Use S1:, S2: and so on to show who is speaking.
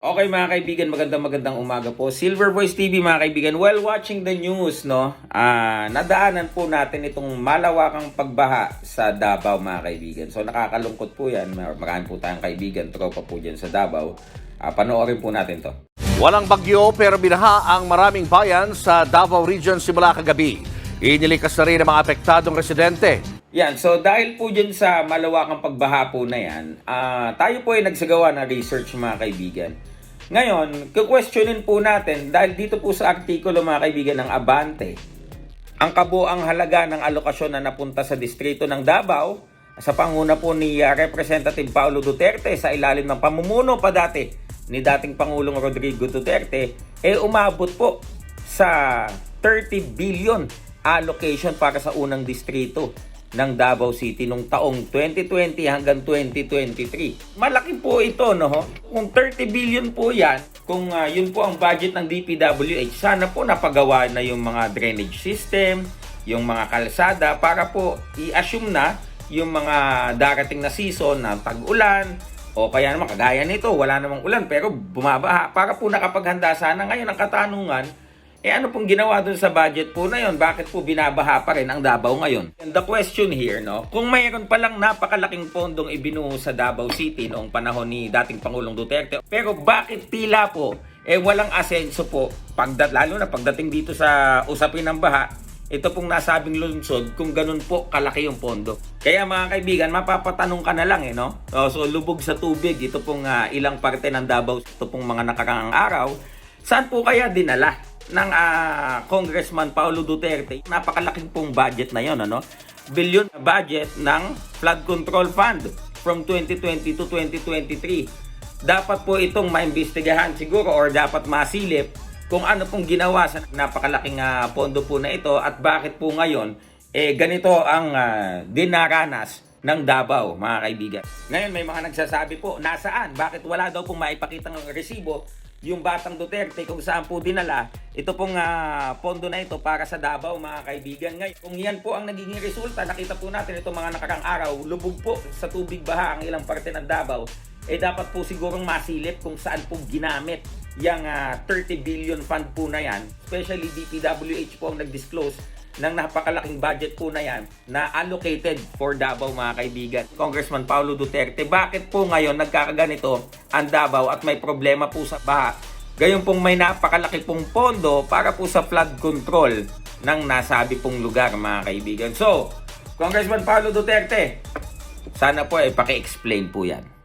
S1: Okay mga kaibigan, magandang magandang umaga po. Silver Voice TV mga kaibigan, while watching the news, no, ah, nadaanan po natin itong malawakang pagbaha sa Davao mga kaibigan. So nakakalungkot po yan, Mar- marami po tayong kaibigan, tropa po dyan sa Davao. Ah, panoorin po natin to.
S2: Walang bagyo pero binaha ang maraming bayan sa Davao Region simula kagabi. Inilikas na rin ang mga apektadong residente.
S1: Yan, so dahil po dyan sa malawakang pagbaha po na yan, ah, tayo po ay nagsagawa ng research mga kaibigan. Ngayon, kukwestiyonin po natin, dahil dito po sa artikulo mga kaibigan ng Abante, ang kabuang halaga ng alokasyon na napunta sa distrito ng Davao sa panguna po ni ah, Representative Paulo Duterte sa ilalim ng pamumuno pa dati ni dating Pangulong Rodrigo Duterte, eh umabot po sa 30 billion allocation para sa unang distrito ng Davao City nung taong 2020 hanggang 2023. Malaki po ito, no? Kung 30 billion po yan, kung ah, yun po ang budget ng DPWH, sana po napagawa na yung mga drainage system, yung mga kalsada, para po i-assume na yung mga darating na season na tag-ulan, o kaya naman kagaya nito, wala namang ulan pero bumabaha. Para po nakapaghanda sana ngayon ang katanungan, eh ano pong ginawa dun sa budget po na yon? Bakit po binabaha pa rin ang Davao ngayon? And the question here, no, kung mayroon palang napakalaking pondong ibinuho sa Davao City noong panahon ni dating Pangulong Duterte, pero bakit tila po eh walang asenso po pagdat lalo na pagdating dito sa usapin ng baha ito pong nasabing lungsod kung ganun po kalaki yung pondo. Kaya mga kaibigan, mapapatanong ka na lang eh, no? Oh, so lubog sa tubig, ito pong ah, ilang parte ng Davao, ito pong mga nakaraang araw, saan po kaya dinala ng ah, Congressman Paulo Duterte? Napakalaking pong budget na yon, ano? Billion budget ng flood control fund from 2020 to 2023 dapat po itong maimbestigahan siguro or dapat masilip kung ano pong ginawa sa napakalaking ah, pondo po na ito at bakit po ngayon eh ganito ang ah, dinaranas ng Davao, mga kaibigan. Ngayon may mga nagsasabi po, nasaan? Bakit wala daw pong maipakitang resibo yung batang Duterte kung saan po dinala ito pong ah, pondo na ito para sa Davao, mga kaibigan. Ngayon, kung yan po ang nagiging resulta, nakita po natin itong mga nakarang araw, lubog po sa tubig baha ang ilang parte ng Davao, eh dapat po sigurong masilip kung saan po ginamit yung ah, 30 billion fund po na yan. Especially DPWH po ang nag-disclose ng napakalaking budget po na yan na allocated for Davao mga kaibigan. Congressman Paulo Duterte, bakit po ngayon nagkakaganito ang Davao at may problema po sa baha? Gayon pong may napakalaki pong pondo para po sa flood control ng nasabi pong lugar mga kaibigan. So, Congressman Paulo Duterte, sana po ay paki-explain po yan.